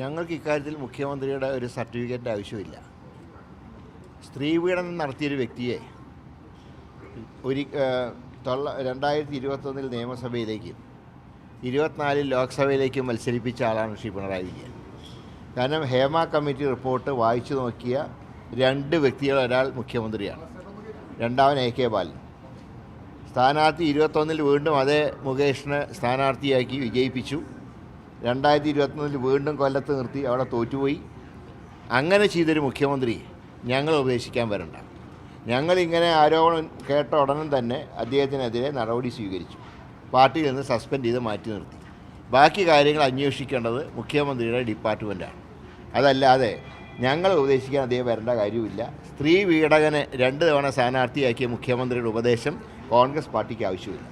ഞങ്ങൾക്ക് ഇക്കാര്യത്തിൽ മുഖ്യമന്ത്രിയുടെ ഒരു സർട്ടിഫിക്കറ്റ് ആവശ്യമില്ല. സ്ത്രീ പീഡനം നടത്തിയൊരു വ്യക്തിയെ ഒരു തൊള്ള രണ്ടായിരത്തി ഇരുപത്തൊന്നിൽ നിയമസഭയിലേക്കും ഇരുപത്തിനാലിൽ ലോക്സഭയിലേക്കും മത്സരിപ്പിച്ച ആളാണ് ശ്രീ പിണറായി വിജയൻ. കാരണം ഹേമ കമ്മിറ്റി റിപ്പോർട്ട് വായിച്ചു നോക്കിയ രണ്ട് വ്യക്തികൾ ഒരാൾ മുഖ്യമന്ത്രിയാണ്. രണ്ടാമൻ എ കെ ബാലൻ. സ്ഥാനാർത്ഥി ഇരുപത്തൊന്നിൽ വീണ്ടും അതേ മുകേഷിനെ സ്ഥാനാർത്ഥിയാക്കി വിജയിപ്പിച്ചു. രണ്ടായിരത്തി ഇരുപത്തൊന്നിൽ വീണ്ടും കൊല്ലത്ത് നിർത്തി അവിടെ തോറ്റുപോയി. അങ്ങനെ ചെയ്തൊരു മുഖ്യമന്ത്രി ഞങ്ങൾ ഉപദേശിക്കാൻ വരണ്ട. ഞങ്ങളിങ്ങനെ ആരോപണം കേട്ട ഉടനെ തന്നെ അദ്ദേഹത്തിനെതിരെ നടപടി സ്വീകരിച്ചു. പാർട്ടിയിൽ നിന്ന് സസ്പെൻഡ് ചെയ്ത് മാറ്റി നിർത്തി. ബാക്കി കാര്യങ്ങൾ അന്വേഷിക്കേണ്ടത് മുഖ്യമന്ത്രിയുടെ ഡിപ്പാർട്ട്മെന്റാണ് അതല്ലാതെ ഞങ്ങൾ ഉപദേശിക്കാൻ അദ്ദേഹം വരേണ്ട കാര്യമില്ല സ്ത്രീ വീടകനെ രണ്ട് തവണ സ്ഥാനാർത്ഥിയാക്കിയ മുഖ്യമന്ത്രിയുടെ ഉപദേശം കോൺഗ്രസ് പാർട്ടിക്ക് ആവശ്യമില്ല.